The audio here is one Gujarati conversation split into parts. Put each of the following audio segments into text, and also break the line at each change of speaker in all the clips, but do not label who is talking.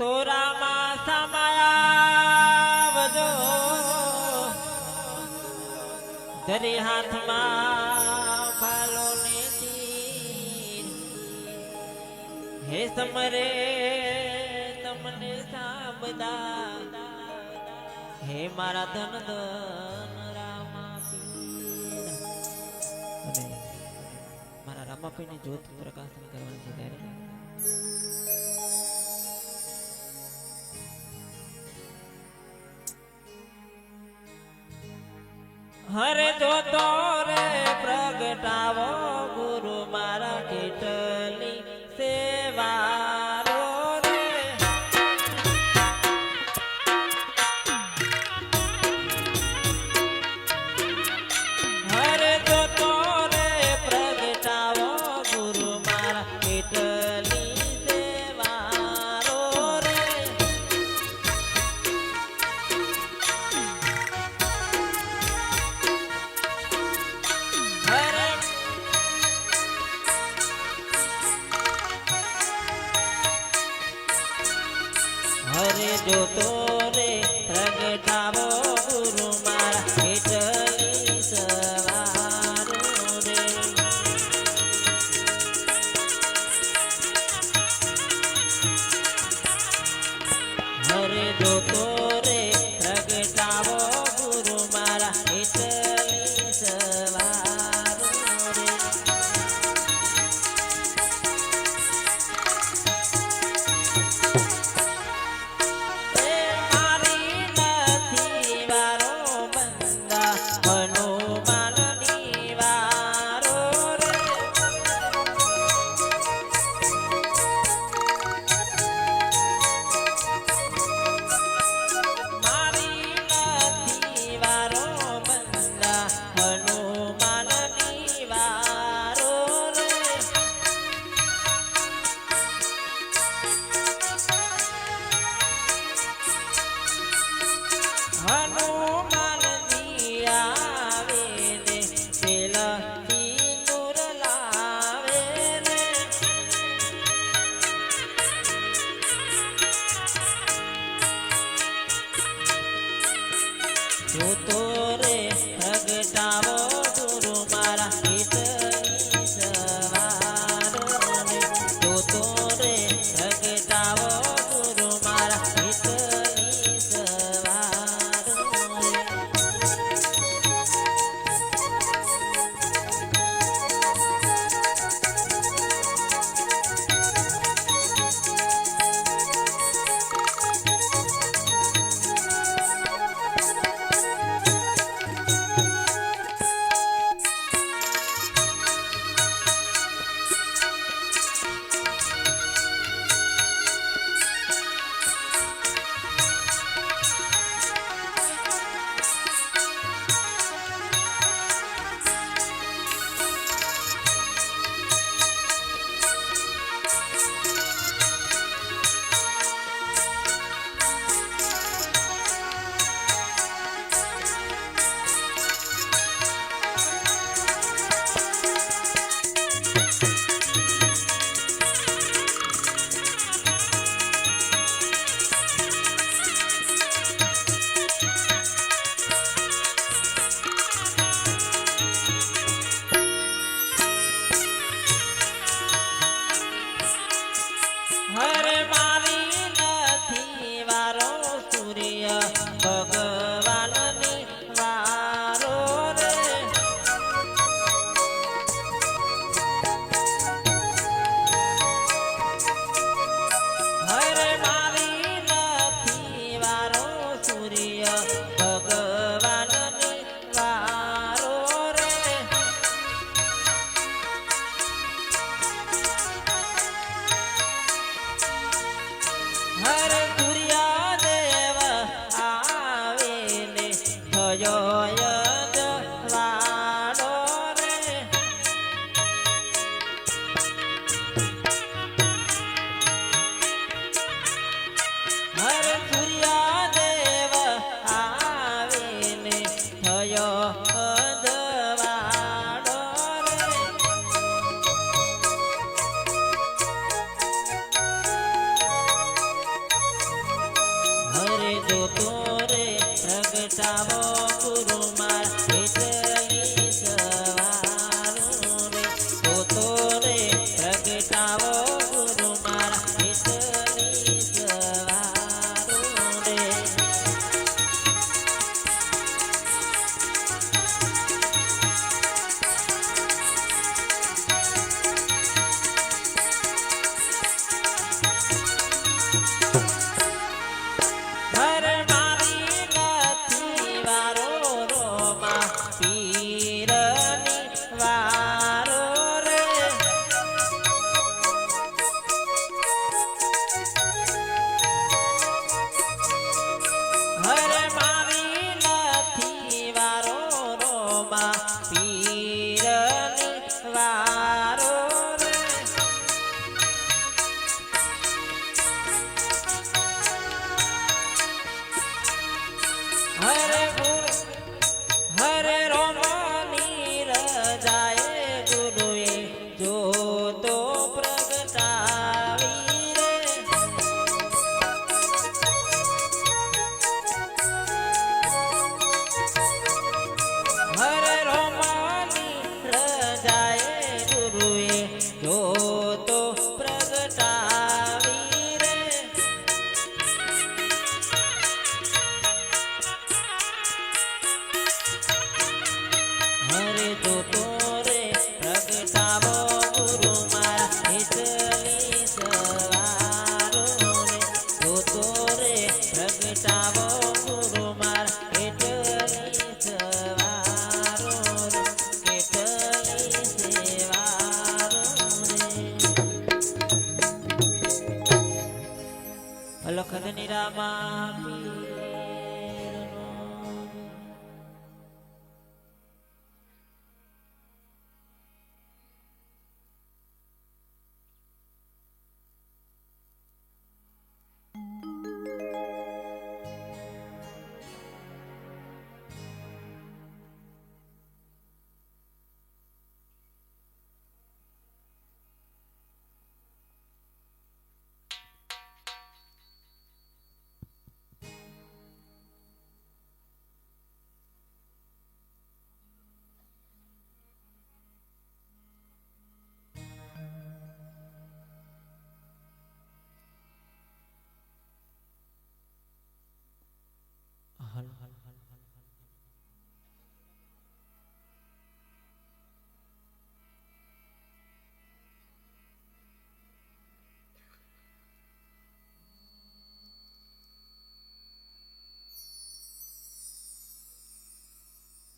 તોરામાં સમાયા વજો હાથમાં ફાલો ને હે સમરે, તમને સાબદા હે મારા ધન ધન રામા અને મારા રામાપીની જ્યોત પ્રકાશન કરવાની છે ત્યારે. હરે જોતો રે પ્રગટાવો. হরে যত রে রঙ જોતો રે પ્રગટાવો Oh.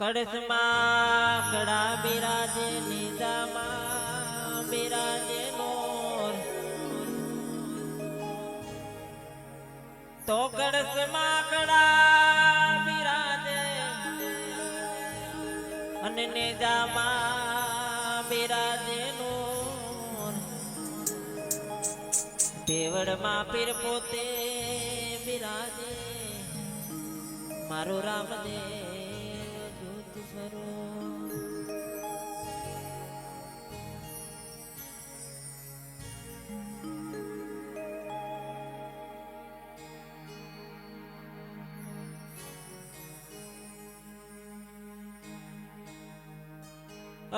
કળશમાં કડા બિરાજે નિજામાં બિરાજે મોર. તો કળશમાં કડા બિરાજે અને નેજામાં બિરાજે નોર દેવળમાં પીર પોતે બિરાજે. મારો રામદેવ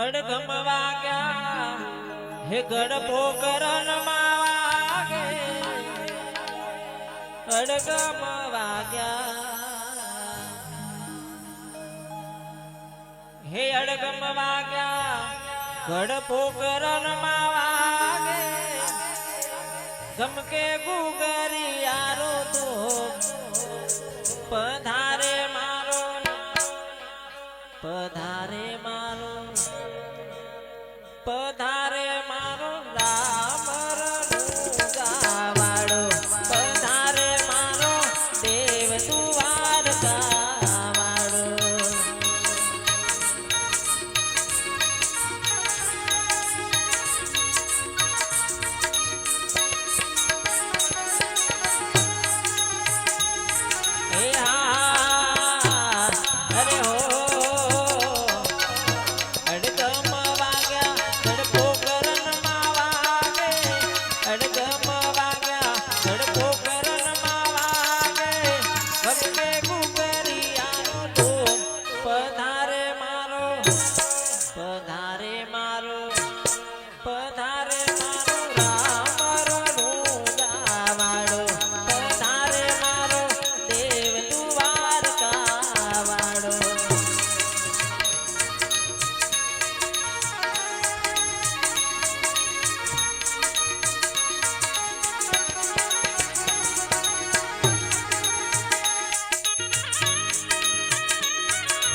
અડગમ વાગ્યા, હે ગડપો કરણ વાગે. અડગમ વાગ્યા, હે અડગમ વાગ્યા ગડપો કરણ વાગે. ગમકે ગુગરિયારો તો પધારે મારો પધારે મારો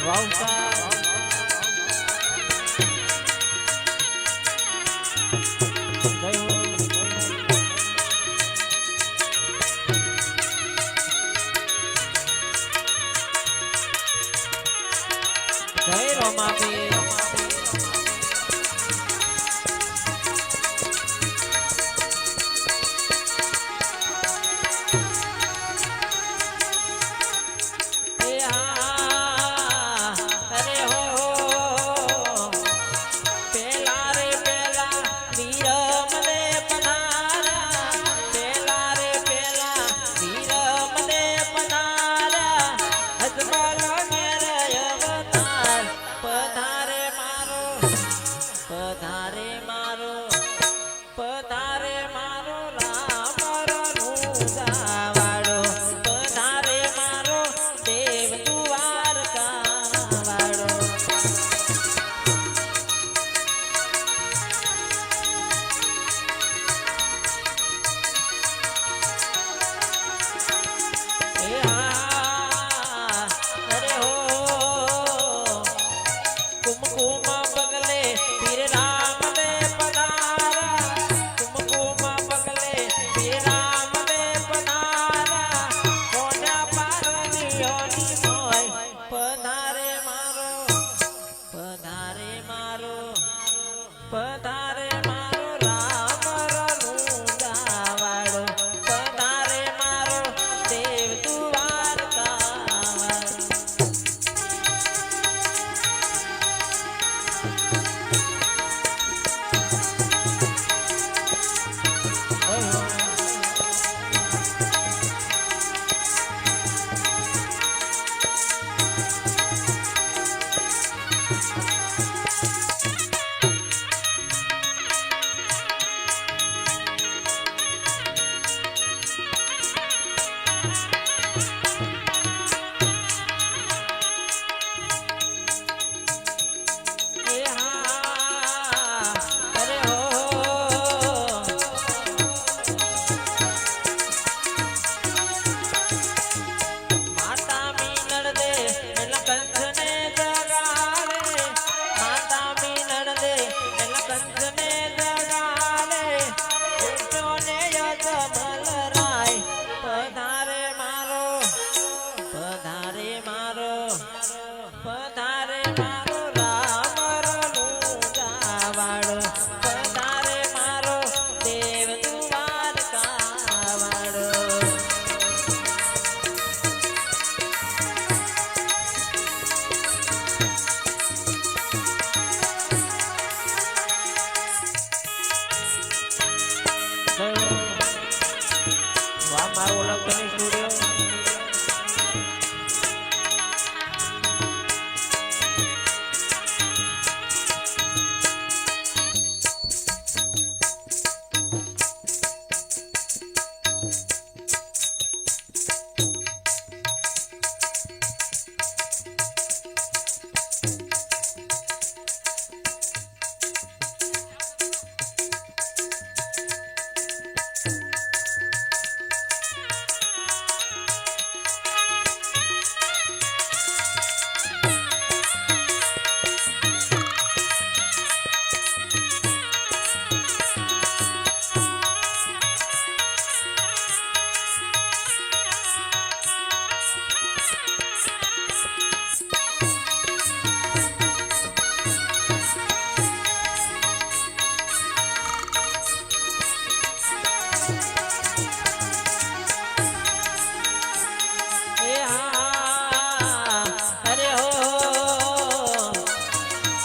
Wow.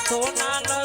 સોના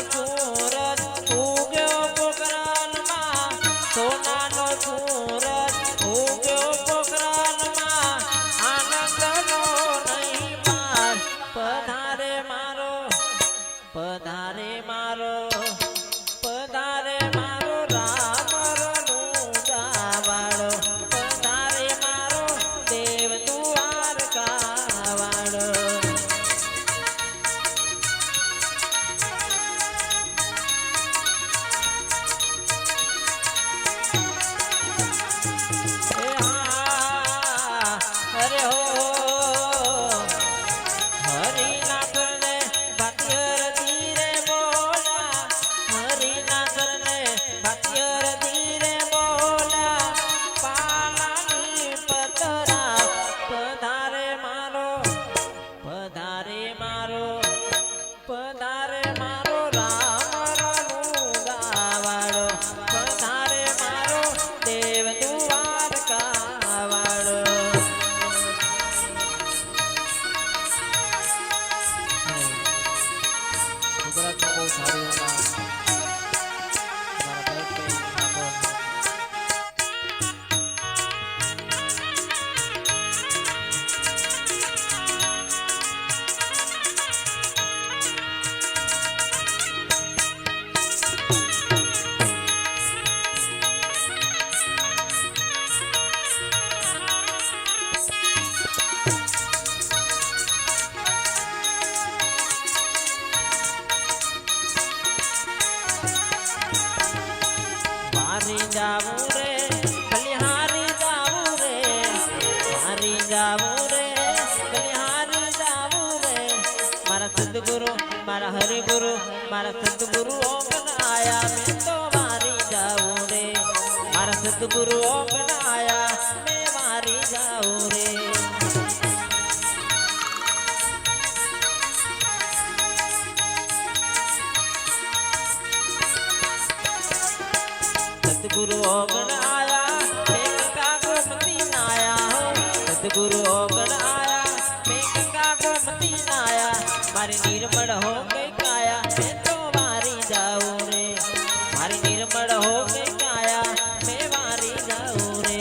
ગુજરાતમાં બહુ સારી એમાં મારા હરે ગુરુ મારા સદગુરુઓ બનાયા મેં તો મારી જાઉં રે. મારા સદગુરુઓ બનાયા મેં મારી જાઉં રે. હો ગઈ કાયા મેં તો વારી જાઉં રે મારી નિર્મળ હો ગઈ કાયા મેં વારી જાઉં રે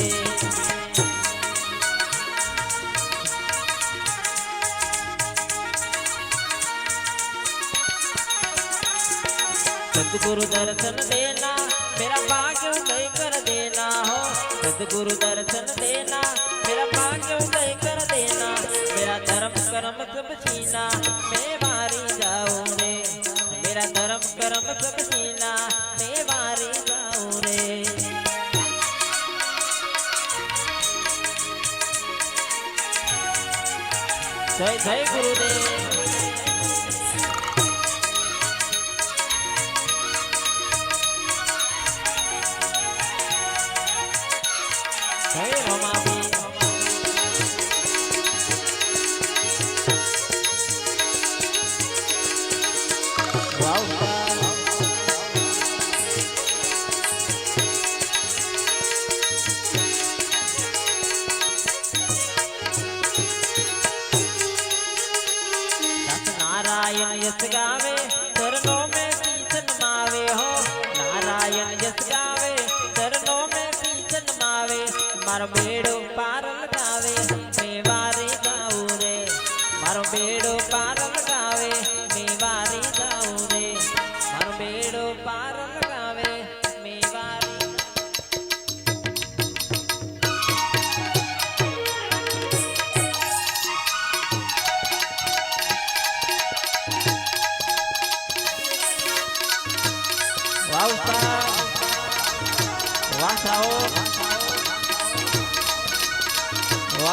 સદગુરુ દર્શન દેના મેરા ભાગ્ય ઉદય કર દેના હો સદગુરુ દર્શન દેના જય જય ગુરુદેવ. નારાયણ યશ ગાવે ચરણો મે કીર્તન માવે હો નારાયણ યશ ગાવે ચરણો મે કીર્તન માવે મારા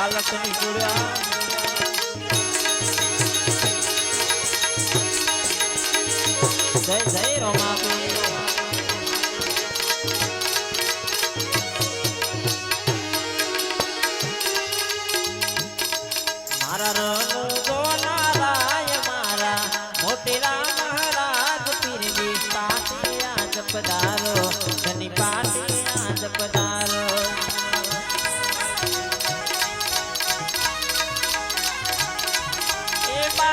habla con.